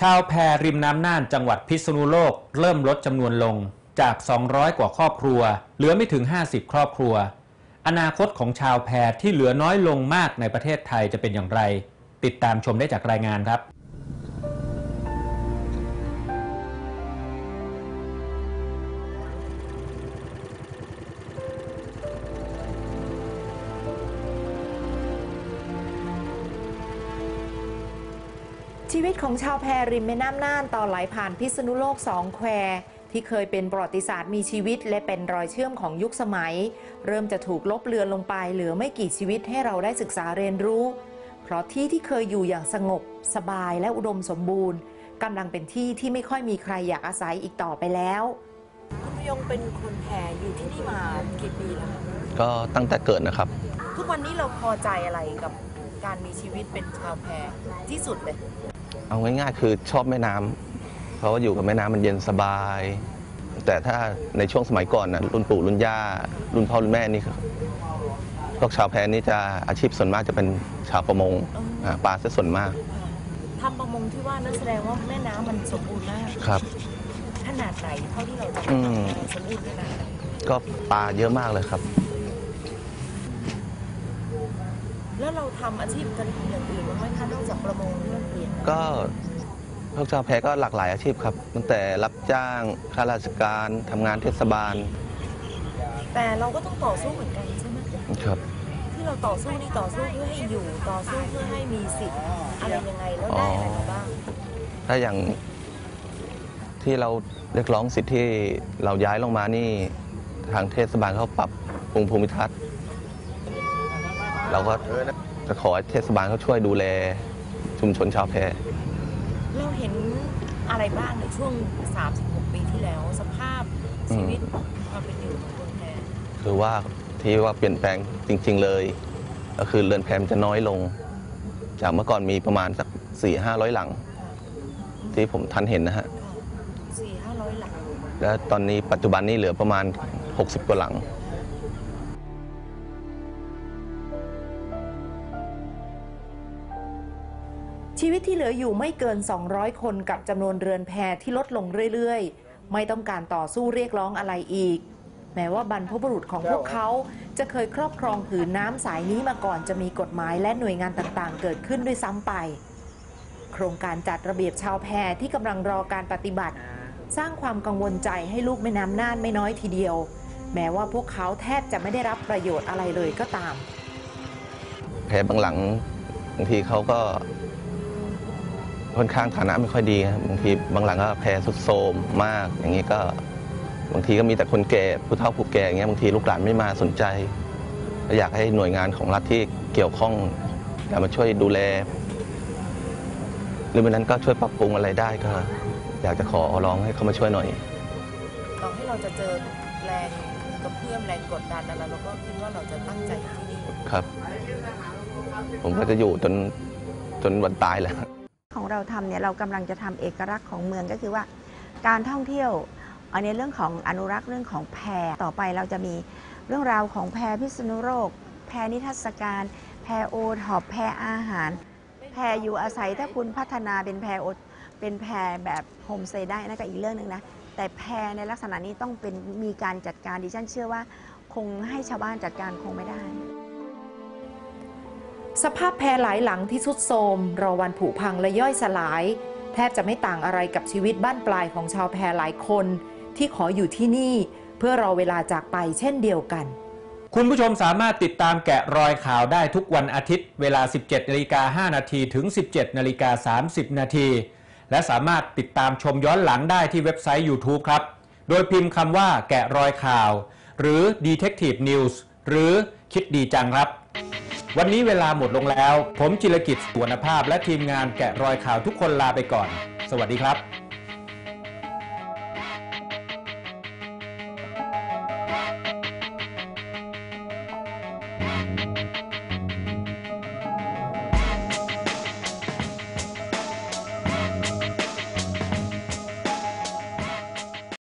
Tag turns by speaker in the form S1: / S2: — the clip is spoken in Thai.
S1: ชาวแพริมน้ำน่านจังหวัดพิษณุโลก เริ่มลดจำนวนลงจาก 200 กว่าครอบครัว เหลือไม่ถึง 50 ครอบครัว อนาคตของชาวแพที่เหลือน้อยลงมากในประเทศไทยจะเป็นอย่างไร ติดตามชมได้จากรายงานครับ
S2: ชีวิตของชาวแพริมแม่น้ำน่านต่อไหลผ่านพิษณุโลกสองแคว ที่เคยเป็นประวัติศาสตร์มีชีวิต และเป็นรอยเชื่อมของยุคสมัย เริ่มจะถูกลบเลือนลงไปเหลือไม่กี่ชีวิตให้เราได้ศึกษาเรียนรู้ เพราะที่ที่เคยอยู่อย่างสงบ สบายและอุดมสมบูรณ์กำลังเป็นที่ที่ไม่ค่อยมีใครอยากอาศัยอีกต่อไปแล้วคุณพยงเป็นคนแพอยู่ที่นี่มากี่ปีแล้ว
S3: ก็ตั้งแต่เกิดนะครับ
S2: ทุกวันนี้เราพอใจอะไรกับการมีชีวิตเป็นชาวแพที่สุดเลย
S3: เอาง่ายๆ คือชอบแม่น้ำเพราะว่าอยู่กับแม่น้ำมันเย็นสบาย แต่ถ้าในช่วงสมัยก่อนนะรุ่นปู่รุ่นย่า รุ่นพ่อรุ่นแม่นี่คือพวกชาวแพนี่จะอาชีพส่วนมากจะเป็นชาวประมง
S2: อืม
S3: หาปลาซะส่วนมาก
S2: ทำประมงที่ว่านั่นแสดงว่าแม่น้ำมันสมบูรณ์มาก
S3: ครับ
S2: ขนาดไหนเท่าที่เราจะ
S3: อืม
S2: สมบูรณ์ขนาดไหน
S3: ก็ปลาเยอะมากเลยครับ
S2: แล้วเราทำอาชีพกันอย่างอื่นบ้างไหมคะนอกจากประมงที่เราเปลี่ยน
S3: ก็พวกชาวแพก็หลากหลายอาชีพครับตั้งแต่รับจ้างข้าราชการทำงานเทศบาล
S2: แต่เราก็ต้องต่อสู้เหมือนกันใช่ไหม
S3: ครับ
S2: ที่เราต่อสู้นี่ต่อสู้เพื่อให้อยู่ต่อสู้เพื่อให้มีสิทธิ์อะไรยังไงแล้วได้อะไรมาบ้าง
S3: ถ้าอย่างที่เราเรียกร้องสิทธิ์ที่เราย้ายลงมานี่ทางเทศบาลเขาปรับปรุงภูมิทัศน์ เราก็จะขอให้เทศบาลเขาช่วยดูแลชุมชนชาวแพ
S2: เราเห็นอะไรบ้างในช่วง 36 ปีที่แล้ว สภาพชีวิตความเป็นอยู่ของคนแพ
S3: คือว่าที่ว่าเปลี่ยนแปลงจริง ๆเลย ก็คือเรือนแพมันจะน้อยลง จากเมื่อก่อนมีประมาณสักสี่ห้าร้อยหลัง ที่ผมทันเห็นนะฮะ
S2: สี่ห้าร้อยหลัง
S3: แล้วตอนนี้ปัจจุบันนี้เหลือประมาณ 60 กว่าหลัง
S2: ชีวิตที่เหลืออยู่ไม่เกิน 200 คนกับจำนวนเรือนแพที่ลดลงเรื่อยๆ ไม่ต้องการต่อสู้เรียกร้องอะไรอีก แม้ว่าบรรพบุรุษของพวกเขาจะเคยครอบครองผืนน้ำสายนี้มาก่อนจะมีกฎหมายและหน่วยงานต่างๆ เกิดขึ้นด้วยซ้ำไป โครงการจัดระเบียบชาวแพที่กำลังรอการปฏิบัติ สร้างความกังวลใจให้ลูกแม่น้ำน่านไม่น้อยทีเดียว แม้ว่าพวกเขาแทบจะไม่ได้รับประโยชน์อะไรเลยก็ตาม
S3: แพบางหลังบางทีเขาก็ ค่อนข้างฐานะไม่ค่อยดีครับบางทีบางหลังก็แพสุดโทรมมาก อย่างนี้ก็บางทีก็มีแต่คนแก่ผู้เฒ่าผู้แก่อย่างเงี้ยบางทีลูกหลานไม่มาสนใจก็อยากให้หน่วยงานของรัฐที่เกี่ยวข้องอยากมาช่วยดูแล หรือไม่นั้นก็ช่วยปรับปรุงอะไรได้ก็อยากจะขอร้องให้เขามาช่วยหน่อย
S2: ต่อให้เราจะเจอแรงกระเพื่อมแรงกดดันอะไรเราก็คิดว่าเราจะตั้งใจอยู่ที่นี่
S3: ครับ ผมก็จะอยู่จนจนวันตายแหละ
S4: ของเราทำเนี่ยเรากำลังจะทำเอกลักษณ์ของเมืองก็คือว่า การท่องเที่ยวอันนี้เรื่องของอนุรักษ์เรื่องของแพรต่อไปเราจะมีเรื่องราวของแพรพิษณุโลกแพรนิทรรศการ แพรโอทอปแพรอาหาร แพรอยู่อาศัยถ้าคุณพัฒนาเป็นแพรโอเป็นแพรแบบโฮมสเตย์ได้นั่นก็อีกเรื่องหนึ่งนะแต่แพรในลักษณะนี้ต้องเป็นมีการจัดการดิฉันเชื่อว่า คงให้ชาวบ้านจัดการคงไม่ได้
S2: สภาพแพรหลายหลังที่สุดโทรมรอวันผุพังและย่อยสลาย แทบจะไม่ต่างอะไรกับชีวิตบ้านปลายของชาวแพรหลายคน ที่ขออยู่ที่นี่ เพื่อรอเวลาจากไปเช่นเดียวกัน
S1: คุณผู้ชมสามารถติดตามแกะรอยข่าวได้ทุกวันอาทิตย์ เวลา 17นาฬิกา5นาทีถึง 17นาฬิกา30นาทีและสามารถติดตามชมย้อนหลังได้ที่เว็บไซต์ YouTube ครับ โดยพิมพ์คำว่าแกะรอยข่าว หรือ Detective News หรือคิดดีจังครับ วันนี้เวลาหมดลงแล้ว ผมจิรกิจสุวรรณภาพและทีมงานแกะรอยข่าวทุกคนลาไปก่อน สวัสดีครับ